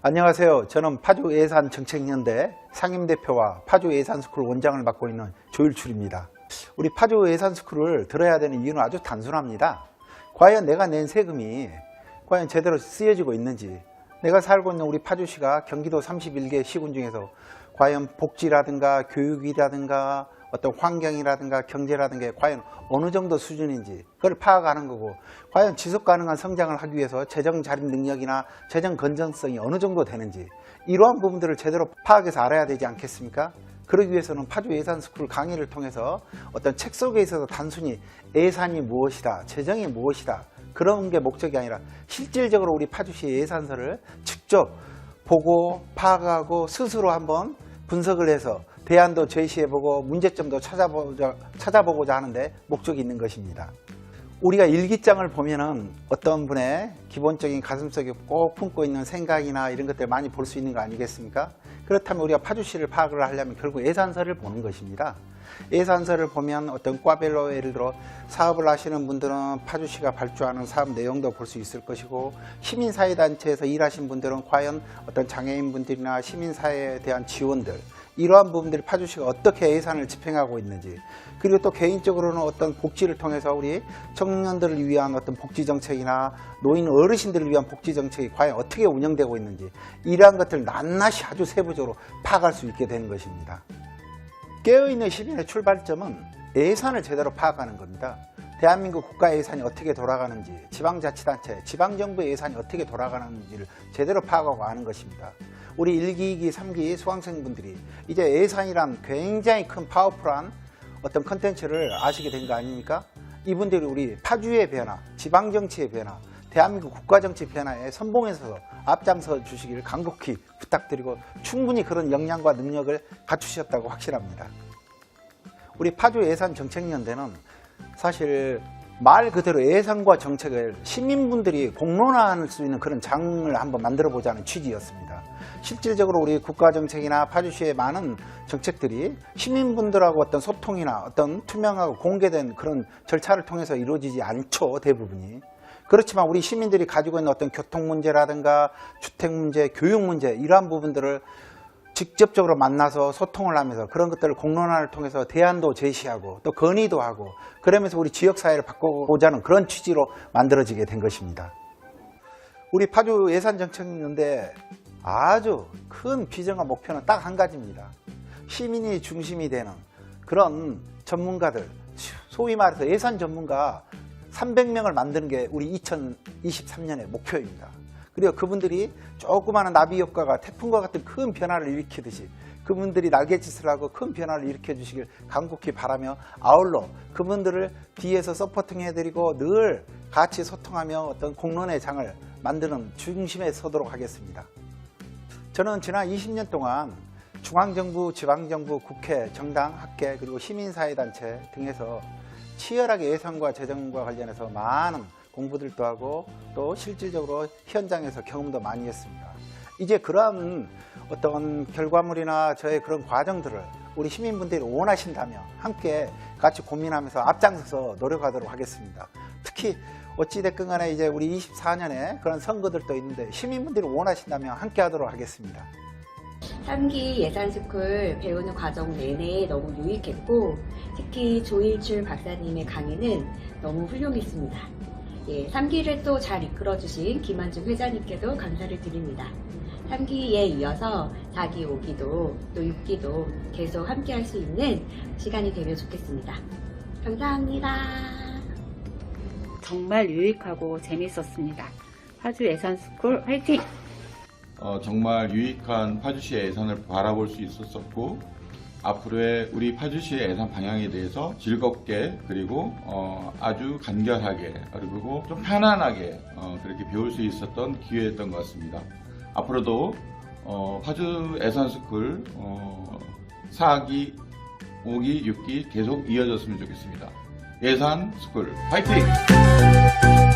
안녕하세요. 저는 파주 예산 정책연대 상임대표와 파주 예산스쿨 원장을 맡고 있는 조일출입니다. 우리 파주 예산스쿨을 들어야 되는 이유는 아주 단순합니다. 과연 내가 낸 세금이 과연 제대로 쓰여지고 있는지 내가 살고 있는 우리 파주시가 경기도 31개 시군 중에서 과연 복지라든가 교육이라든가 어떤 환경이라든가 경제라든가 과연 어느 정도 수준인지 그걸 파악하는 거고 과연 지속 가능한 성장을 하기 위해서 재정 자립 능력이나 재정 건전성이 어느 정도 되는지 이러한 부분들을 제대로 파악해서 알아야 되지 않겠습니까? 그러기 위해서는 파주 예산 스쿨 강의를 통해서 어떤 책 속에 있어서 단순히 예산이 무엇이다, 재정이 무엇이다 그런 게 목적이 아니라 실질적으로 우리 파주시의 예산서를 직접 보고 파악하고 스스로 한번 분석을 해서 대안도 제시해보고 문제점도 찾아보자, 찾아보고자 하는데 목적이 있는 것입니다. 우리가 일기장을 보면은 어떤 분의 기본적인 가슴속에 꼭 품고 있는 생각이나 이런 것들 많이 볼 수 있는 거 아니겠습니까? 그렇다면 우리가 파주시를 파악을 하려면 결국 예산서를 보는 것입니다. 예산서를 보면 어떤 과별로 예를 들어 사업을 하시는 분들은 파주시가 발주하는 사업 내용도 볼 수 있을 것이고 시민사회단체에서 일하신 분들은 과연 어떤 장애인분들이나 시민사회에 대한 지원들 이러한 부분들이 파주시가 어떻게 예산을 집행하고 있는지 그리고 또 개인적으로는 어떤 복지를 통해서 우리 청년들을 위한 어떤 복지 정책이나 노인 어르신들을 위한 복지 정책이 과연 어떻게 운영되고 있는지 이러한 것들을 낱낱이 아주 세부적으로 파악할 수 있게 되는 것입니다. 깨어있는 시민의 출발점은 예산을 제대로 파악하는 겁니다. 대한민국 국가 예산이 어떻게 돌아가는지, 지방자치단체, 지방정부 예산이 어떻게 돌아가는지를 제대로 파악하고 아는 것입니다. 우리 1기, 2기, 3기 수강생분들이 이제 예산이란 굉장히 큰 파워풀한 어떤 컨텐츠를 아시게 된 거 아닙니까? 이분들이 우리 파주의 변화, 지방정치의 변화, 대한민국 국가정치 변화에 선봉해서 앞장서 주시기를 간곡히 부탁드리고 충분히 그런 역량과 능력을 갖추셨다고 확신합니다. 우리 파주 예산 정책연대는 사실 말 그대로 예산과 정책을 시민분들이 공론화할 수 있는 그런 장을 한번 만들어 보자는 취지였습니다. 실질적으로 우리 국가정책이나 파주시의 많은 정책들이 시민분들하고 어떤 소통이나 어떤 투명하고 공개된 그런 절차를 통해서 이루어지지 않죠, 대부분이. 그렇지만 우리 시민들이 가지고 있는 어떤 교통 문제라든가 주택 문제, 교육 문제 이러한 부분들을 직접적으로 만나서 소통을 하면서 그런 것들을 공론화를 통해서 대안도 제시하고 또 건의도 하고 그러면서 우리 지역사회를 바꿔보자는 그런 취지로 만들어지게 된 것입니다. 우리 파주 예산 정책인데 아주 큰 비전과 목표는 딱 한 가지입니다. 시민이 중심이 되는 그런 전문가들, 소위 말해서 예산 전문가 300명을 만드는 게 우리 2023년의 목표입니다. 그리고 그분들이 조그마한 나비 효과가 태풍과 같은 큰 변화를 일으키듯이 그분들이 날개짓을 하고 큰 변화를 일으켜 주시길 간곡히 바라며 아울러 그분들을 뒤에서 서포팅 해드리고 늘 같이 소통하며 어떤 공론의 장을 만드는 중심에 서도록 하겠습니다. 저는 지난 20년 동안 중앙정부, 지방정부, 국회, 정당, 학계 그리고 시민사회단체 등에서 치열하게 예산과 재정과 관련해서 많은 공부들도 하고 또 실질적으로 현장에서 경험도 많이 했습니다. 이제 그러한 어떤 결과물이나 저의 그런 과정들을 우리 시민분들이 원하신다면 함께 같이 고민하면서 앞장서서 노력하도록 하겠습니다. 특히 어찌됐건 간에 이제 우리 24년에 그런 선거들도 있는데 시민분들이 원하신다면 함께 하도록 하겠습니다. 3기 예산스쿨 배우는 과정 내내 너무 유익했고 특히 조일출 박사님의 강의는 너무 훌륭했습니다. 예, 3기를 또 잘 이끌어주신 김한중 회장님께도 감사를 드립니다. 3기에 이어서 4기, 5기도 또 6기도 계속 함께 할 수 있는 시간이 되면 좋겠습니다. 감사합니다. 정말 유익하고 재밌었습니다. 파주 예산스쿨 화이팅! 어, 정말 유익한 파주시의 예산을 바라볼 수 있었었고 앞으로의 우리 파주시의 예산 방향에 대해서 즐겁게 그리고 어, 아주 간결하게 그리고 좀 편안하게 어, 그렇게 배울 수 있었던 기회였던 것 같습니다. 앞으로도 어, 파주 예산스쿨 어, 4기, 5기, 6기 계속 이어졌으면 좋겠습니다. 예산 스쿨 화이팅!